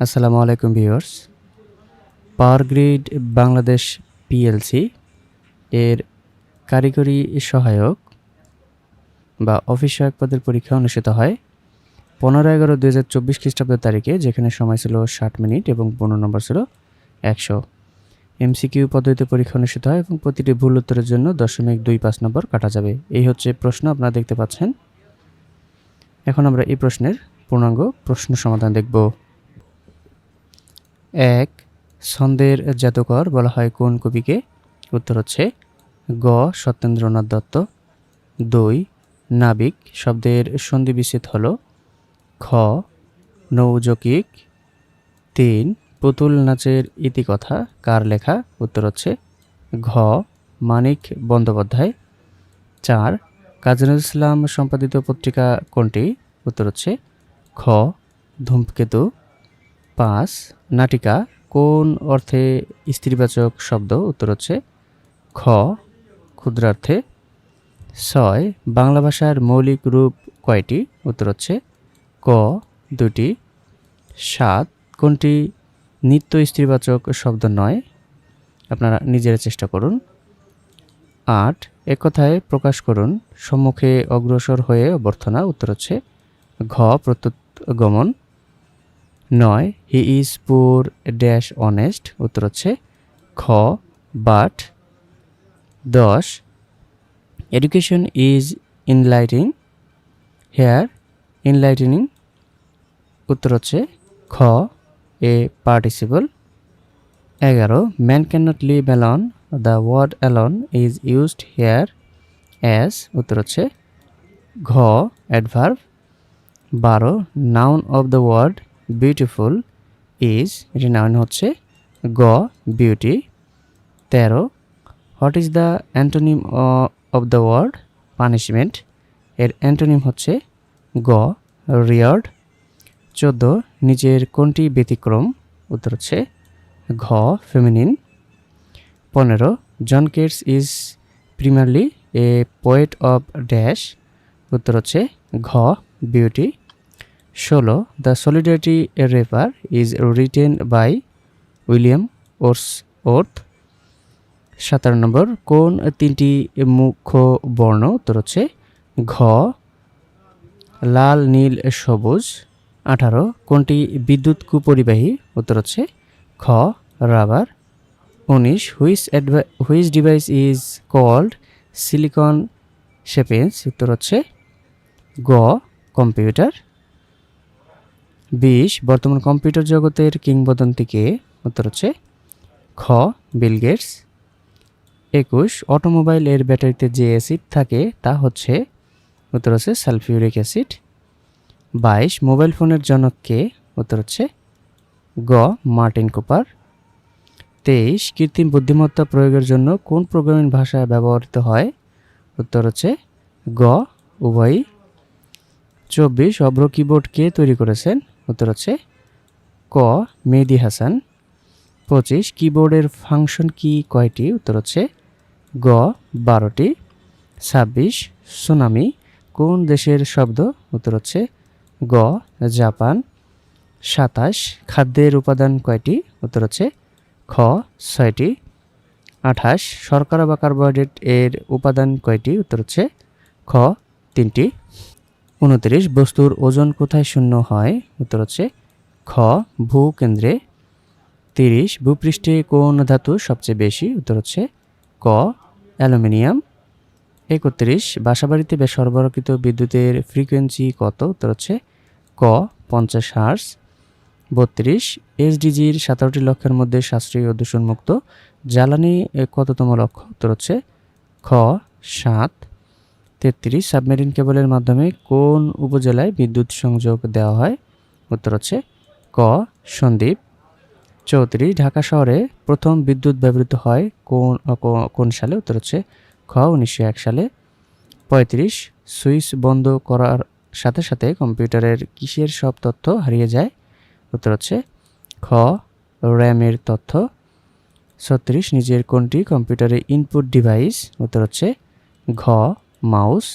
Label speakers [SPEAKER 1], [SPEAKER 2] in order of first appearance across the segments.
[SPEAKER 1] আসসালামু আলাইকুম viewers. Power grid Bangladesh P L C এর কারিগরি সহায়ক বা অফিস সহায়ক পদের পরীক্ষা অনুষ্ঠিত হয় পনেরো এগারো দুই হাজার চব্বিশ খ্রিস্টাব্দ তারিখে, যেখানে সময় ছিল ষাট মিনিট এবং পনেরো নম্বর ছিল একশো। এমসিকিউ পদ্ধতিতে পরীক্ষা অনুষ্ঠিত হয় এবং প্রতিটি ভুল উত্তরের জন্য দশমিক দুই পাঁচ নম্বর কাটা যাবে। এই হচ্ছে প্রশ্ন, আপনারা দেখতে পাচ্ছেন। এখন আমরা এই প্রশ্নের পূর্ণাঙ্গ প্রশ্ন সমাধান দেখব। এক ছন্দের জাদুকর বলা হয় কোন কবিকে? উত্তর হচ্ছে গ, সত্যেন্দ্রনাথ দত্ত। দুই, নাবিক শব্দের সন্ধি বিচ্ছেদ হল। খ নৌজকিক তিন, পুতুল নাচের ইতিকথা, কার লেখা? উত্তর হচ্ছে ঘ, মানিক বন্দ্যোপাধ্যায়। চার কাজী ইসলাম সম্পাদিত পত্রিকা কোনটি? উত্তর হচ্ছে খ, ধূমকেতু। পাঁচ নাটিকা, কোন অর্থে স্ত্রীবাচক শব্দ? উত্তর হচ্ছে খ, ক্ষুদ্রার্থে। ছয়, বাংলা ভাষার মৌলিক রূপ কয়টি? উত্তর হচ্ছে ক, দুটি। সাত, কোনটি নিত্য স্ত্রীবাচক শব্দ নয়? আপনারা নিজেরা চেষ্টা করুন। আট, এক কথায় প্রকাশ করুন। সম্মুখে অগ্রসর হয়ে অভ্যর্থনা। উত্তর হচ্ছে ঘ প্রত্যুত গমন নয়। He is poor dash honest উত্তর হচ্ছে খ বাট দশ। Education is enlighting here enlightening উত্তর হচ্ছে খ, এ পার্টিসিপল এগারো। Man can not live alone the word alone is used here as উত্তর হচ্ছে ঘ অ্যাডভার্ভ বারো। Noun of the word beautiful is এটি নাউন হচ্ছে গ বিউটি তেরো what is the antonym of the word punishment এর অ্যান্টোনিম হচ্ছে গ রিয়ার্ড চোদ্দ, নিজের কোনটি ব্যতিক্রম? উত্তর হচ্ছে ঘ ফেমিনিন পনেরো John Keats is primarily a poet of dash উত্তর হচ্ছে ঘ বিউটি ষোলো, the solitary reaper is written by William Wordsworth. সাতান্ন নম্বর, কোন তিনটি মুখ্য বর্ণ? উত্তর হচ্ছে ঘ, লাল, নীল, সবুজ। আঠারো, কোনটি বিদ্যুৎ কুপরিবাহী? উত্তর হচ্ছে খ রাবার। উনিশ which which device is called silicon শেপেন্স উত্তর হচ্ছে গ, কম্পিউটার। বিশ, বর্তমান কম্পিউটার জগতের কিংবদন্তিকে উত্তর হচ্ছে খ, বিল গেটস। একুশ, অটোমোবাইল এর ব্যাটারিতে যে অ্যাসিড থাকে তা হচ্ছে, উত্তর হচ্ছে সালফিউরিক অ্যাসিড। বাইশ, মোবাইল ফোনের জনককে উত্তর হচ্ছে গ, মার্টিন কুপার। তেইশ, কৃত্রিম বুদ্ধিমত্তা প্রয়োগের জন্য কোন প্রোগ্রামিং ভাষা ব্যবহৃত হয়? উত্তর হচ্ছে গ, উভয়ই। চব্বিশ অভ্র কিবোর্ড কে তৈরি করেছেন উত্তর হচ্ছে ক, মেহেদি হাসান। পঁচিশ, কিবোর্ডের ফাংশন কি কয়টি? উত্তর হচ্ছে গ, বারোটি। ছাব্বিশ, সুনামি, কোন দেশের শব্দ? উত্তর হচ্ছে গ, জাপান। সাতাশ, খাদ্যের উপাদান কয়টি? উত্তর হচ্ছে খ, ছয়টি। আঠাশ, শর্করা বা কার্বোহাইড্রেট এর উপাদান কয়টি? উত্তর হচ্ছে খ, তিনটি। উনত্রিশ, বস্তুর ওজন কোথায় শূন্য হয়? উত্তর হচ্ছে খ, ভূকেন্দ্রে। তিরিশ, ভূপৃষ্ঠে কোন ধাতু সবচেয়ে বেশি? উত্তর হচ্ছে ক, অ্যালুমিনিয়াম। একত্রিশ, বাসাবাড়িতে সরবরাহকৃত বিদ্যুতের ফ্রিকোয়েন্সি কত? উত্তর হচ্ছে ক, পঞ্চাশ হার্স বত্রিশ, এসডিজির সতেরোটি লক্ষ্যের মধ্যে সাশ্রয়ী ও দূষণমুক্ত। জ্বালানি কততম লক্ষ্য? উত্তর হচ্ছে খ, সাত। তেত্রিশ সাবমেরিন কেবলের মাধ্যমে কোন উপজেলায় বিদ্যুৎ সংযোগ দেওয়া হয়? উত্তর হচ্ছে ক, সন্দ্বীপ। চৌত্রিশ, ঢাকা শহরে প্রথম বিদ্যুৎ ব্যবহৃত হয় কোন কোন সালে? উত্তর হচ্ছে খ, উনিশশো এক সালে। পঁয়ত্রিশ, সুইচ বন্ধ করার সাথে সাথে কম্পিউটারের কিসের সব তথ্য হারিয়ে যায়? উত্তর হচ্ছে খ, র্যামের তথ্য। ছত্রিশ, নিজের কোনটি কম্পিউটারে ইনপুট ডিভাইস? উত্তর হচ্ছে ঘ মাউস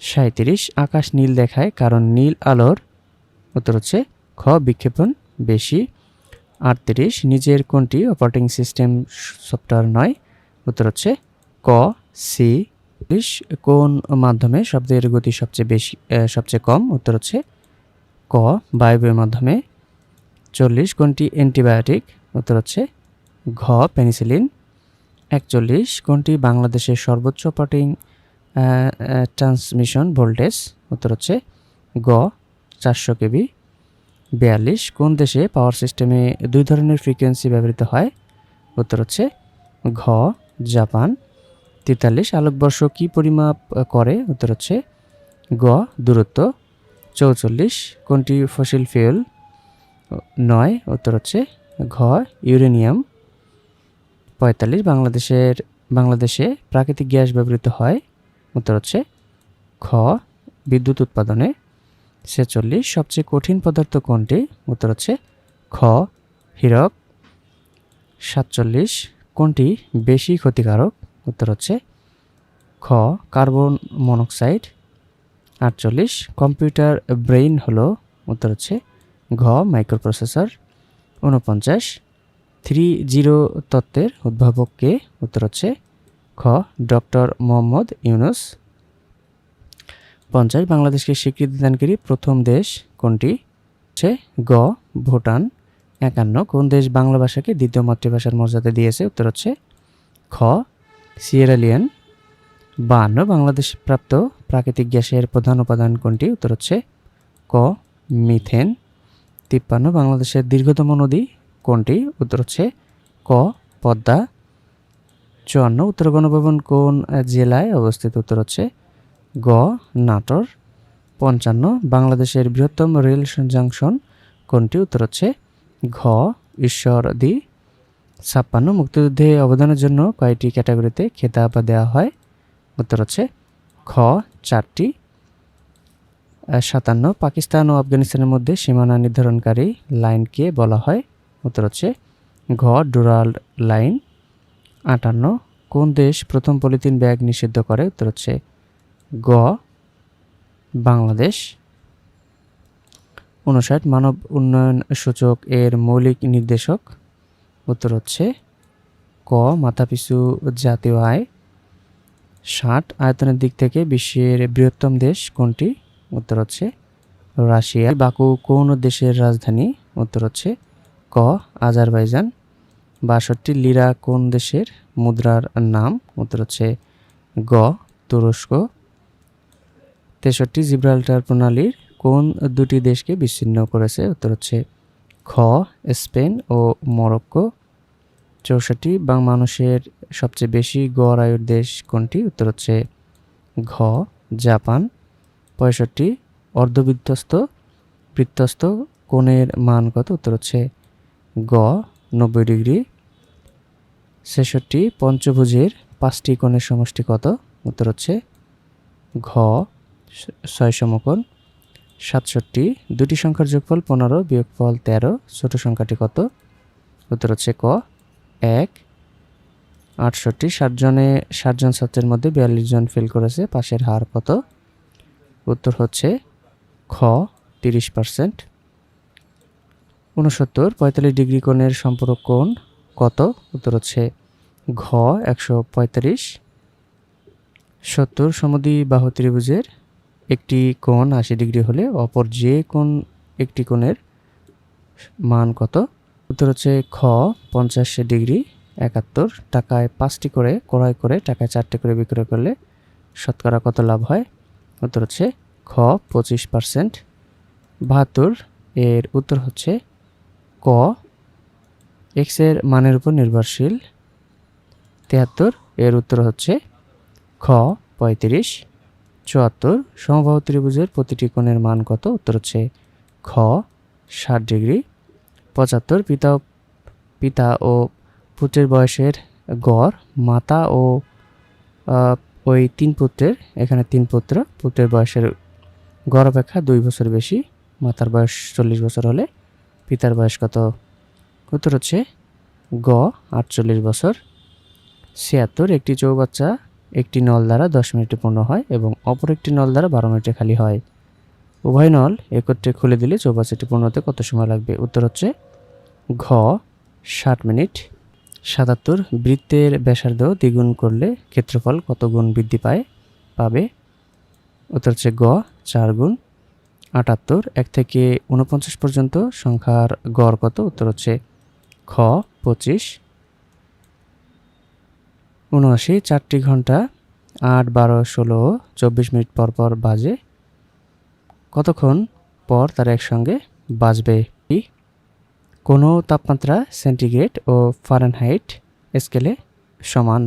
[SPEAKER 1] সাঁত্রিশ আকাশ নীল দেখায় কারণ নীল আলোর উত্তর হচ্ছে খ, বিক্ষেপণ বেশি, আটত্রিশ, নিজের কোনটি অপারেটিং সিস্টেম সফটওয়্যার নয়, উত্তর হচ্ছে ক সি কোন মাধ্যমে শব্দের গতি সবচেয়ে বেশি সবচেয়ে কম, উত্তর হচ্ছে ক, বায়ুবের মাধ্যমে, চল্লিশ, কোনটি অ্যান্টিবায়োটিক উত্তর হচ্ছে ঘ পেনিসিলিন একচল্লিশ কোনটি বাংলাদেশের সর্বোচ্চ অপারেটিং ট্রান্সমিশন ভোল্টেজ উত্তর হচ্ছে গ, চারশো কেবি। বিয়াল্লিশ, কোন দেশে পাওয়ার সিস্টেমে দুই ধরনের ফ্রিকোয়েন্সি ব্যবহৃত হয়? উত্তর হচ্ছে ঘ, জাপান। তেতাল্লিশ, আলোকবর্ষ কী পরিমাপ করে? উত্তর হচ্ছে গ, দূরত্ব। চৌচল্লিশ, কোনটি ফসিল ফিউল নয়, উত্তর হচ্ছে ঘ ইউরেনিয়াম পঁয়তাল্লিশ বাংলাদেশের, বাংলাদেশে প্রাকৃতিক গ্যাস ব্যবহৃত হয়। উত্তর হচ্ছে খ, বিদ্যুৎ উৎপাদনে। ছেচল্লিশ, সবচেয়ে কঠিন পদার্থ কোনটি? উত্তর হচ্ছে খ, হীরক। সাতচল্লিশ, কোনটি বেশি ক্ষতিকারক? উত্তর হচ্ছে খ, কার্বন মনোক্সাইড। আটচল্লিশ, কম্পিউটার ব্রেইন হলো? উত্তর হচ্ছে ঘ, মাইক্রোপ্রসেসর। উনপঞ্চাশ থ্রি জিরো তত্ত্বের উদ্ভাবক কে উত্তর হচ্ছে খ, ডক্টর মোহাম্মদ ইউনুস। পঞ্চাশ, বাংলাদেশকে স্বীকৃতি দানকারী প্রথম দেশ কোনটি? হচ্ছে গ, ভুটান। একান্ন, কোন দেশ বাংলা ভাষাকে দ্বিতীয় মাতৃভাষার মর্যাদা দিয়েছে? উত্তর হচ্ছে খ সিয়েরালিয়ান বান্ন বাংলাদেশ প্রাপ্ত প্রাকৃতিক গ্যাসের প্রধান উপাদান কোনটি? উত্তর হচ্ছে ক, মিথেন। তিপ্পান্ন, বাংলাদেশের দীর্ঘতম নদী কোনটি? উত্তর হচ্ছে ক, পদ্মা। চুয়ান্ন, উত্তর গণভবন কোন জেলায় অবস্থিত? উত্তর হচ্ছে গ, নাটোর। পঞ্চান্ন, বাংলাদেশের বৃহত্তম রেল জাংশন কোনটি? উত্তর হচ্ছে ঘ ঈশ্বরদী ছাপ্পান্ন, মুক্তিযুদ্ধে অবদানের জন্য কয়টি ক্যাটাগরিতে খেতাব দেওয়া হয়? উত্তর হচ্ছে খ, চারটি। সাতান্ন, পাকিস্তান ও আফগানিস্তানের মধ্যে সীমানা নির্ধারণকারী লাইনকে বলা হয়। উত্তর হচ্ছে ঘ, ডুরাল লাইন আটান্ন। কোন দেশ প্রথম পলিথিন ব্যাগ নিষিদ্ধ করে? উত্তর হচ্ছে গ, বাংলাদেশ। উনষাট, মানব উন্নয়ন সূচক এর মৌলিক নির্দেশক। উত্তর হচ্ছে ক, মাথাপিছু জাতীয় আয়। ষাট, আয়তনের দিক থেকে বিশ্বের বৃহত্তম দেশ কোনটি? উত্তর হচ্ছে রাশিয়া। বাকু কোন দেশের রাজধানী? উত্তর হচ্ছে ক, আজারবাইজান। বাষট্টি, লিরা কোন দেশের মুদ্রার নাম? উত্তর হচ্ছে গ, তুরস্ক। তেষট্টি, জিব্রাল্টার প্রণালীর কোন দুটি দেশকে বিচ্ছিন্ন করেছে? উত্তর হচ্ছে খ, স্পেন ও মরক্কো। চৌষট্টি বা মানুষের সবচেয়ে বেশি গড় আয়ুর দেশ কোনটি? উত্তর হচ্ছে ঘ, জাপান। পঁয়ষট্টি অর্ধবৃত্তস্ত বৃত্তস্ত কোণের মান কত? উত্তর হচ্ছে গ, নব্বই ডিগ্রি। ছেষট্টি, পঞ্চভুজের পাঁচটি কোণের সমষ্টি কত? উত্তর হচ্ছে ঘ ছয় সমকোণ। সাতষট্টি, দুটি সংখ্যার যোগফল পনেরো, বিয়োগফল তেরো, ছোট সংখ্যাটি কত? উত্তর হচ্ছে ক, এক। আটষট্টি ষাটজনে ষাটজন ছাত্রের মধ্যে বিয়াল্লিশ জন ফেল করেছে, পাশের হার কত? উত্তর হচ্ছে খ, তিরিশ পার্সেন্ট উনসত্তর পঁয়তাল্লিশ ডিগ্রি কোণের সম্পর্ক কোণ কত? উত্তর হচ্ছে ঘ, একশো পঁয়তাল্লিশ। সত্তর সমদ্বিবাহু ত্রিভুজের একটি কোণ আশি ডিগ্রি হলে অপর যে কোণ একটি কোণের মান কত? উত্তর হচ্ছে খ, পঞ্চাশ ডিগ্রি, একাত্তর। টাকায় পাঁচটি করে, ক্রয় করে, টাকায় চারটে করে বিক্রয় করলে শতকরা কত লাভ হয়? উত্তর হচ্ছে খ, পঁচিশ পার্সেন্ট। বাহাত্তর, এর উত্তর হচ্ছে ক এক্সের মানের উপর নির্ভরশীল। তেহাত্তর, এর উত্তর হচ্ছে খ, পঁয়ত্রিশ। চুয়াত্তর, সমবাহু ত্রিভুজের প্রতিটি কোণের মান কত? উত্তর হচ্ছে খ, ষাট ডিগ্রি। পঁচাত্তর, পিতা পিতা ও পুত্রের বয়সের গড়। মাতা ও ওই তিন পুত্রের, এখানে তিন পুত্র। পুত্রের বয়সের গড় অপেক্ষা দুই বছর বেশি। মাতার বয়স চল্লিশ বছর হলে পিতার বয়স কত? উত্তর হচ্ছে? গ, আটচল্লিশ বছর। ছিয়াত্তর, একটি চৌবাচ্চা, একটি নল দ্বারা দশ মিনিটে পূর্ণ হয় এবং অপর একটি নল দ্বারা বারো মিনিটে খালি হয়। উভয় নল একত্রে খুলে দিলে চৌবাচ্চাটি পূর্ণ হতে কত সময় লাগবে? উত্তর হচ্ছে ঘ, ষাট মিনিট। সাতাত্তর, বৃত্তের ব্যাসার্ধ দ্বিগুণ করলে ক্ষেত্রফল কত গুণ বৃদ্ধি পায়? পাবে? উত্তর হচ্ছে গ, চার গুণ। আটাত্তর, এক থেকে উনপঞ্চাশ পর্যন্ত সংখ্যার গড় কত? উত্তর হচ্ছে খ, পঁচিশ, উনআশি, চারটি ঘণ্টা, আট, বারো, ষোলো, চব্বিশ মিনিট পর পর বাজে। কতক্ষণ পর তারা একসঙ্গে বাজবে? কোনো তাপমাত্রা সেন্টিগ্রেড ও ফারেনহাইট স্কেলে সমান।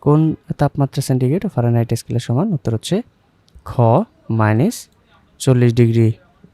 [SPEAKER 1] কোন তাপমাত্রা সেন্টিগ্রেড ও ফারেনহাইট স্কেলে সমান? উত্তর হচ্ছে খ মাইনাস চল্লিশ ডিগ্রি।